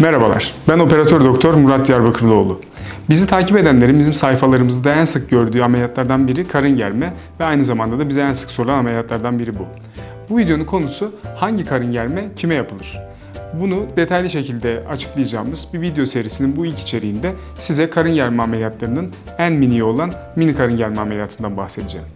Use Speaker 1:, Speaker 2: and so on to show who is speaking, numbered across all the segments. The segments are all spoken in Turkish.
Speaker 1: Merhabalar, ben operatör doktor Murat Diyarbakırlıoğlu. Bizi takip edenlerin bizim sayfalarımızda en sık gördüğü ameliyatlardan biri karın germe ve aynı zamanda da bize en sık sorulan ameliyatlardan biri bu. Bu videonun konusu hangi karın germe kime yapılır? Bunu detaylı şekilde açıklayacağımız bir video serisinin bu ilk içeriğinde size karın germe ameliyatlarının en mini olan mini karın germe ameliyatından bahsedeceğim.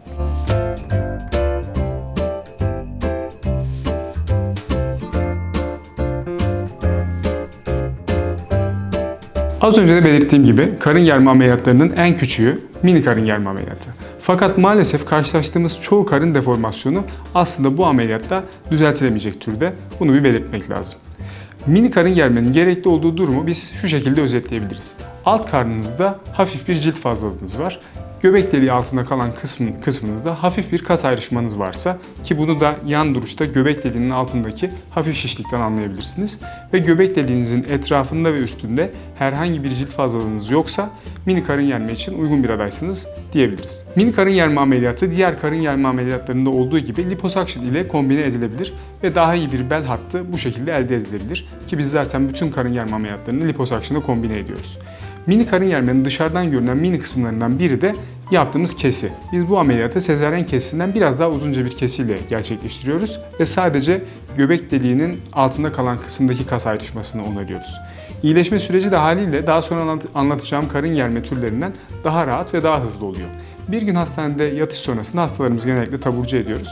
Speaker 1: Az önce de belirttiğim gibi karın germe ameliyatlarının en küçüğü mini karın germe ameliyatı. Fakat maalesef karşılaştığımız çoğu karın deformasyonu aslında bu ameliyatta düzeltilemeyecek türde. Bunu bir belirtmek lazım. Mini karın germenin gerekli olduğu durumu biz şu şekilde özetleyebiliriz. Alt karnınızda hafif bir cilt fazlalığınız var. Göbek deliği altında kalan kısmın, kısmınızda hafif bir kas ayrışmanız varsa ki bunu da yan duruşta göbek deliğinin altındaki hafif şişlikten anlayabilirsiniz. Ve göbek deliğinizin etrafında ve üstünde herhangi bir cilt fazlalığınız yoksa mini karın germe için uygun bir adaysınız diyebiliriz. Mini karın germe ameliyatı diğer karın germe ameliyatlarında olduğu gibi liposuction ile kombine edilebilir ve daha iyi bir bel hattı bu şekilde elde edilebilir. Ki biz zaten bütün karın germe ameliyatlarını liposuction'la kombine ediyoruz. Mini karın germenin dışarıdan görünen mini kısımlarından biri de yaptığımız kesi. Biz bu ameliyatı sezaryen kesisinden biraz daha uzunca bir kesiyle gerçekleştiriyoruz ve sadece göbek deliğinin altında kalan kısımdaki kas ayrışmasını onarıyoruz. İyileşme süreci de haliyle daha sonra anlat- anlatacağım karın germe türlerinden daha rahat ve daha hızlı oluyor. Bir gün hastanede yatış sonrasında hastalarımızı genellikle taburcu ediyoruz.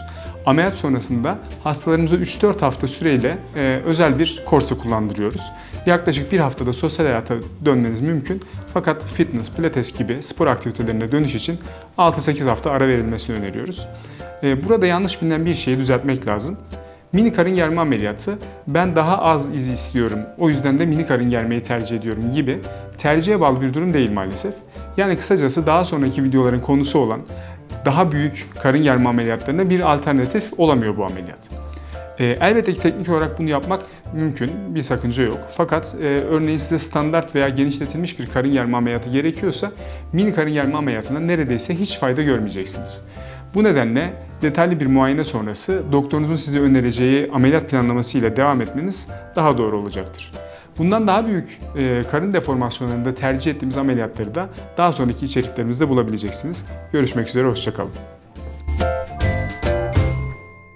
Speaker 1: Ameliyat sonrasında hastalarımıza 3-4 hafta süreyle e, özel bir korse kullandırıyoruz. Yaklaşık bir haftada sosyal hayata dönmeniz mümkün. Fakat fitness, pilates gibi spor aktivitelerine dönüş için 6-8 hafta ara verilmesini öneriyoruz. E, burada yanlış bilinen bir şeyi düzeltmek lazım. Mini karın germe ameliyatı ben daha az iz istiyorum o yüzden de mini karın germeyi tercih ediyorum gibi tercihe bağlı bir durum değil maalesef. Yani kısacası daha sonraki videoların konusu olan daha büyük karın germe ameliyatlarına bir alternatif olamıyor bu ameliyat. Ee, elbette ki teknik olarak bunu yapmak mümkün, bir sakınca yok. Fakat e, örneğin size standart veya genişletilmiş bir karın germe ameliyatı gerekiyorsa mini karın germe ameliyatından neredeyse hiç fayda görmeyeceksiniz. Bu nedenle detaylı bir muayene sonrası doktorunuzun size önereceği ameliyat planlaması ile devam etmeniz daha doğru olacaktır. Bundan daha büyük e, karın deformasyonlarında tercih ettiğimiz ameliyatları da daha sonraki içeriklerimizde bulabileceksiniz. Görüşmek üzere, hoşçakalın.